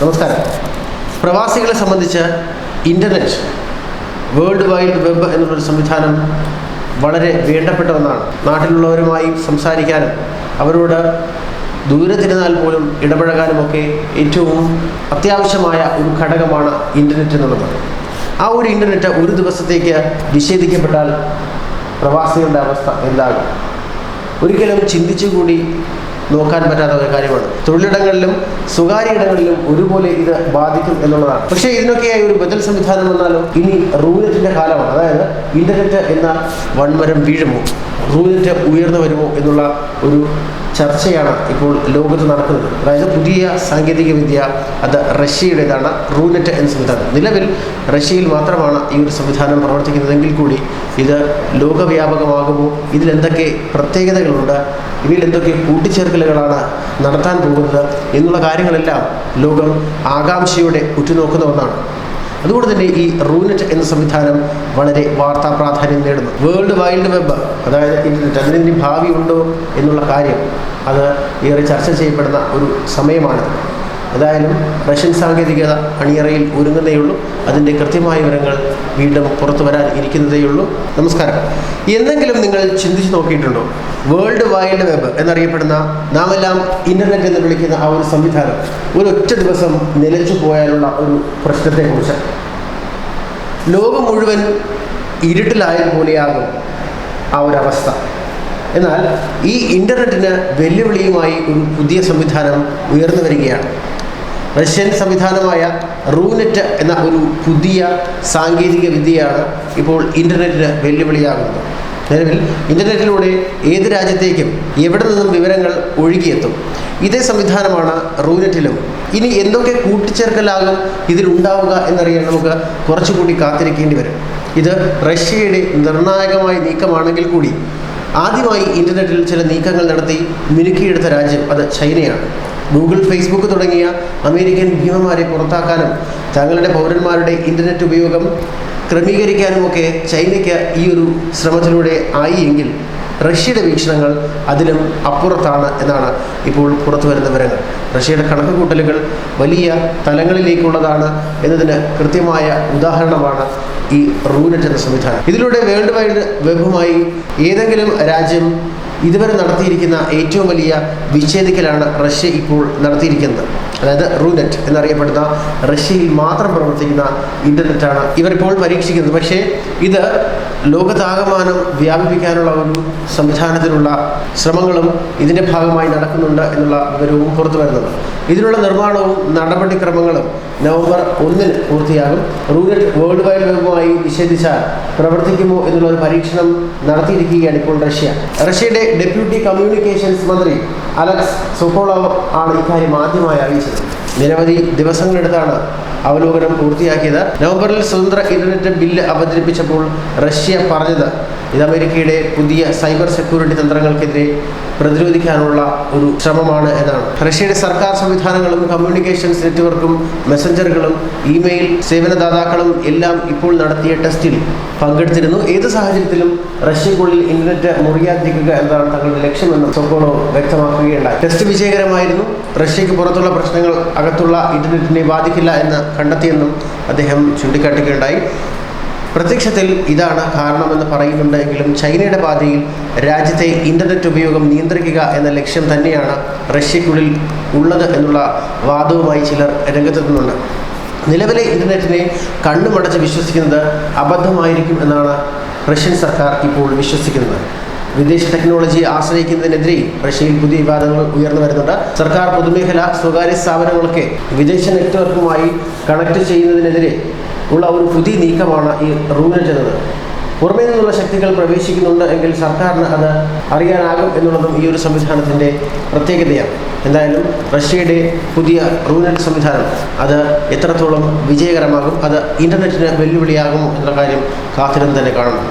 നമസ്കാരം. പ്രവാസികളെ സംബന്ധിച്ച് ഇന്റർനെറ്റ് വേൾഡ് വൈഡ് വെബ് എന്നുള്ളൊരു സംവിധാനം വളരെ വേണ്ടപ്പെട്ട ഒന്നാണ് നാട്ടിലുള്ളവരുമായി സംസാരിക്കാനും അവരോട് ദൂരത്തിരുന്നാൽ പോലും ഇടപഴകാനുമൊക്കെ ഏറ്റവും അത്യാവശ്യമായ ഒരു ഘടകമാണ് ഇന്റർനെറ്റ് എന്നുള്ളത്. ആ ഒരു ഇന്റർനെറ്റ് ഒരു ദിവസത്തേക്ക് നിഷേധിക്കപ്പെട്ടാൽ പ്രവാസികളുടെ അവസ്ഥ എന്താകും ഒരിക്കലും ചിന്തിച്ചുകൂടി നോക്കാൻ പറ്റാത്ത ഒരു കാര്യമാണ്. തൊഴിലിടങ്ങളിലും സ്വകാര്യ ഇടങ്ങളിലും ഒരുപോലെ ഇത് ബാധിക്കും എന്നുള്ളതാണ്. പക്ഷേ ഇതിനൊക്കെയായി ഒരു ബദൽ സംവിധാനം വന്നാലും ഇനി റൂലറ്റിന്റെ കാലമാണ്. അതായത് ഇന്റർനെറ്റ് എന്ന വൺമരം വീഴുമോ? റൂനെറ്റ് ഉയർന്നു വരുമോ എന്നുള്ള ഒരു ചർച്ചയാണ് ഇപ്പോൾ ലോകത്ത് നടക്കുന്നത്. അതായത് പുതിയ സാങ്കേതിക വിദ്യ അത് റഷ്യയുടേതാണ് റൂനെറ്റ് എന്ന സംവിധാനം. നിലവിൽ റഷ്യയിൽ മാത്രമാണ് ഈ ഒരു സംവിധാനം പ്രവർത്തിക്കുന്നതെങ്കിൽ കൂടി ഇത് ലോകവ്യാപകമാകുമോ? ഇതിലെന്തൊക്കെ പ്രത്യേകതകളുണ്ട്? ഇവയിൽ എന്തൊക്കെ കൂട്ടിച്ചേർക്കലുകളാണ് നടത്താൻ പോകുന്നത്? എന്നുള്ള കാര്യങ്ങളെല്ലാം ലോകം ആകാംക്ഷയോടെ ഉറ്റുനോക്കുന്ന ഒന്നാണ്. അതുകൊണ്ട് തന്നെ ഈ റൂനെറ്റ് എന്ന സംവിധാനം വളരെ വാർത്താ പ്രാധാന്യം നേടുന്നു. വേൾഡ് വൈൽഡ് വെബ് അതായത് ഇന്റർനെറ്റ് അതിന് ഭാവി ഉണ്ടോ എന്നുള്ള കാര്യം അത് ഏറെ ചർച്ച ചെയ്യപ്പെടുന്ന ഒരു സമയമാണ്. ഏതായാലും റഷ്യൻ സാങ്കേതികത അണിയറയിൽ ഒരുങ്ങുന്നേയുള്ളൂ അതിന്റെ കൃത്യമായ വിവരങ്ങൾ വീണ്ടും പുറത്തു വരാൻ ഇരിക്കുന്നതേയുള്ളൂ. നമസ്കാരം. എന്തെങ്കിലും നിങ്ങൾ ചിന്തിച്ച് നോക്കിയിട്ടുണ്ടോ? വേൾഡ് വൈഡ് വെബ് എന്നറിയപ്പെടുന്ന നാം എല്ലാം ഇന്റർനെറ്റ് എന്ന് വിളിക്കുന്ന ആ ഒരു സംവിധാനം ഒരൊറ്റ ദിവസം നിലച്ചു പോയാലുള്ള ഒരു പ്രശ്നത്തെക്കുറിച്ച്. ലോകം മുഴുവൻ ഇരുട്ടിലായ പോലെയാകും ആ ഒരവസ്ഥ. എന്നാൽ ഈ ഇന്റർനെറ്റിന് വെല്ലുവിളിയുമായി ഒരു പുതിയ സംവിധാനം ഉയർന്നു വരികയാണ്. റഷ്യൻ സംവിധാനമായ റൂനെറ്റ് എന്ന ഒരു പുതിയ സാങ്കേതിക വിദ്യയാണ് ഇപ്പോൾ ഇന്റർനെറ്റിന് വെല്ലുവിളിയാകുന്നത്. നിലവിൽ ഇന്റർനെറ്റിലൂടെ ഏത് രാജ്യത്തേക്കും എവിടെ നിന്നും വിവരങ്ങൾ ഒഴുകിയെത്തും. ഇതേ സംവിധാനമാണ് റൂനെറ്റിലും. ഇനി എന്തൊക്കെ കൂട്ടിച്ചേർക്കലാകും ഇതിലുണ്ടാവുക എന്നറിയാൻ നമുക്ക് കുറച്ചുകൂടി കാത്തിരിക്കേണ്ടി വരും. ഇത് റഷ്യയുടെ നിർണായകമായ നീക്കമാണെങ്കിൽ കൂടി. ആദ്യമായി ഇന്റർനെറ്റിൽ ചില നീക്കങ്ങൾ നടത്തി മിനുക്കിയെടുത്ത രാജ്യം അത് ചൈനയാണ്. ഗൂഗിൾ ഫേസ്ബുക്ക് തുടങ്ങിയ അമേരിക്കൻ ഭീമന്മാരെ പുറത്താക്കാനും തങ്ങളുടെ പൗരന്മാരുടെ ഇന്റർനെറ്റ് ഉപയോഗം ക്രമീകരിക്കാനുമൊക്കെ ചൈനയ്ക്ക് ഈ ഒരു ശ്രമത്തിലൂടെ ആയി എങ്കിൽ റഷ്യയുടെ വീക്ഷണങ്ങൾ അതിലും അപ്പുറത്താണ് എന്നാണ് ഇപ്പോൾ പുറത്തു വരുന്ന വിവരങ്ങൾ. റഷ്യയുടെ കണക്ക് കൂട്ടലുകൾ വലിയ തലങ്ങളിലേക്കുള്ളതാണ് എന്നതിന് കൃത്യമായ ഉദാഹരണമാണ് ഈ റൂനെറ്റ് എന്ന സംവിധാനം. ഇതിലൂടെ വേൾഡ് വൈഡ് വെബുമായി ഏതെങ്കിലും രാജ്യം ഇതുവരെ നടത്തിയിരിക്കുന്ന ഏറ്റവും വലിയ വിച്ഛേദിക്കലാണ് റഷ്യ ഇപ്പോൾ നടത്തിയിരിക്കുന്നത്. അതായത് റൂനെറ്റ് എന്നറിയപ്പെടുന്ന റഷ്യയിൽ മാത്രം പ്രവർത്തിക്കുന്ന ഇന്റർനെറ്റാണ് ഇവരിപ്പോൾ പരീക്ഷിക്കുന്നത്. പക്ഷേ ഇത് ലോകത്താകമാനം വ്യാപിപ്പിക്കാനുള്ള ഒരു സംവിധാനത്തിനുള്ള ശ്രമങ്ങളും ഇതിന്റെ ഭാഗമായി നടക്കുന്നുണ്ട് എന്നുള്ള വിവരവും പുറത്തു വരുന്നത് ഇതിനുള്ള നിർമ്മാണവും നടപടിക്രമങ്ങളും നവംബർ ഒന്നിന് പൂർത്തിയാകും. റൂഗറ്റ് വേൾഡ് വൈഡ് വെബുമായി നിഷേധിച്ചാൽ പ്രവർത്തിക്കുമോ എന്നുള്ള ഒരു പരീക്ഷണം നടത്തിയിരിക്കുകയാണ് ഇപ്പോൾ റഷ്യ. റഷ്യയുടെ ഡെപ്യൂട്ടി കമ്മ്യൂണിക്കേഷൻസ് മന്ത്രി അലക്സ് സൊക്കോളോവ് ആണ് ഇക്കാര്യം ആദ്യമായി അറിയിച്ചത്. നിരവധി ദിവസങ്ങളെടുത്താണ് അവലോകനം പൂർത്തിയാക്കിയത്. നവംബറിൽ സ്വതന്ത്ര ഇന്റർനെറ്റ് ബില്ല് അവതരിപ്പിച്ചപ്പോൾ റഷ്യ പറഞ്ഞത് ഇത് അമേരിക്കയുടെ പുതിയ സൈബർ സെക്യൂരിറ്റി തന്ത്രങ്ങൾക്കെതിരെ പ്രതിരോധിക്കാനുള്ള ഒരു ശ്രമമാണ് എന്നാണ്. റഷ്യയുടെ സർക്കാർ സംവിധാനങ്ങളും കമ്മ്യൂണിക്കേഷൻസ് നെറ്റ്വർക്കും മെസ്സഞ്ചറുകളും ഇമെയിൽ സേവനദാതാക്കളും എല്ലാം ഇപ്പോൾ നടത്തിയ ടെസ്റ്റിൽ പങ്കെടുത്തിരുന്നു. ഏത് സാഹചര്യത്തിലും റഷ്യക്കുള്ളിൽ ഇന്റർനെറ്റ് മുറിയാതിരിക്കുക എന്നതാണ് തങ്ങളുടെ ലക്ഷ്യമെന്ന് സൊക്കോളോ വ്യക്തമാക്കുകയുണ്ടായി. ടെസ്റ്റ് വിജയകരമായിരുന്നു. റഷ്യക്ക് പുറത്തുള്ള പ്രശ്നങ്ങൾ അകത്തുള്ള ഇന്റർനെറ്റിനെ ബാധിക്കില്ല എന്ന് കണ്ടെത്തിയെന്നും അദ്ദേഹം ചൂണ്ടിക്കാട്ടുകയുണ്ടായി പ്രത്യക്ഷത്തിൽ ഇതാണ് കാരണമെന്ന് പറയുന്നുണ്ടെങ്കിലും ചൈനയുടെ പാതയിൽ രാജ്യത്തെ ഇന്റർനെറ്റ് ഉപയോഗം നിയന്ത്രിക്കുക എന്ന ലക്ഷ്യം തന്നെയാണ് റഷ്യക്കുള്ളിൽ ഉള്ളത് എന്നുള്ള വാദവുമായി ചിലർ രംഗത്തെത്തുന്നുണ്ട്. നിലവിലെ ഇന്റർനെറ്റിനെ കണ്ണുമടച്ച് വിശ്വസിക്കുന്നത് അബദ്ധമായിരിക്കും എന്നാണ് റഷ്യൻ സർക്കാർ ഇപ്പോൾ വിശ്വസിക്കുന്നത്. വിദേശ ടെക്നോളജി ആശ്രയിക്കുന്നതിനെതിരെ റഷ്യയിൽ പുതിയ വിവാദങ്ങൾ ഉയർന്നു വരുന്നുണ്ട്. സർക്കാർ പൊതുമേഖല സ്വകാര്യ സ്ഥാപനങ്ങളൊക്കെ വിദേശ നെറ്റ്വർക്കുമായി കണക്ട് ചെയ്യുന്നതിനെതിരെ ഉള്ള ഒരു പുതിയ നീക്കമാണ് ഈ റൂനെറ്റ് എന്നത് പുറമേ നിന്നുള്ള ശക്തികൾ പ്രവേശിക്കുന്നുണ്ട് എങ്കിൽ സർക്കാരിന് അത് അറിയാനാകും എന്നുള്ളതും ഈ ഒരു സംവിധാനത്തിന്റെ പ്രത്യേകതയാണ്. എന്തായാലും റഷ്യയുടെ പുതിയ റൂനറ്റ് സംവിധാനം അത് എത്രത്തോളം വിജയകരമാകും അത് ഇന്റർനെറ്റിന് വെല്ലുവിളിയാകും എന്നുള്ള കാര്യം കാത്തിരുന്ന് തന്നെ കാണണം.